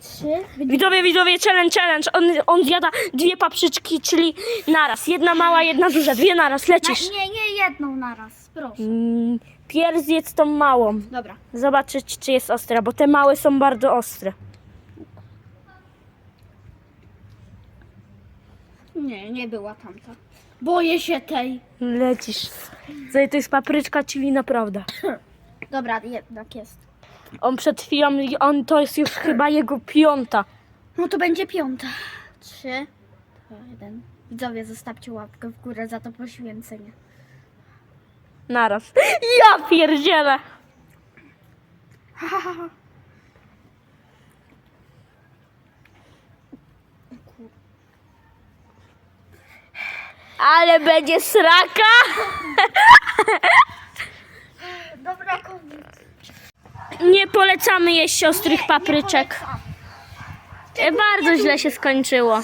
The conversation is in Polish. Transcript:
Trzy. Widzowie, widzowie, challenge, challenge. On, on zjada dwie papryczki, czyli naraz. Jedna mała, jedna duża. Dwie naraz, Na, lecisz. nie, nie jedną naraz. Proszę. Mm, Pierw zjedz tą małą. Dobra. Zobaczyć, czy jest ostra, bo te małe są bardzo ostre. Nie, nie była tamta. Boję się tej. Lecisz. Słuchaj, to jest papryczka, czyli naprawdę. Dobra, jednak jest. On przed chwilą, on to jest już chyba jego piąta. No to będzie piąta. Trzy, dwa, jeden. Widzowie, zostawcie łapkę w górę za to poświęcenie. Naraz. Ja pierdzielę. Ale będzie sraka. Dobra, koniec. Nie polecamy jeść ostrych papryczek. E, Bardzo źle się skończyło.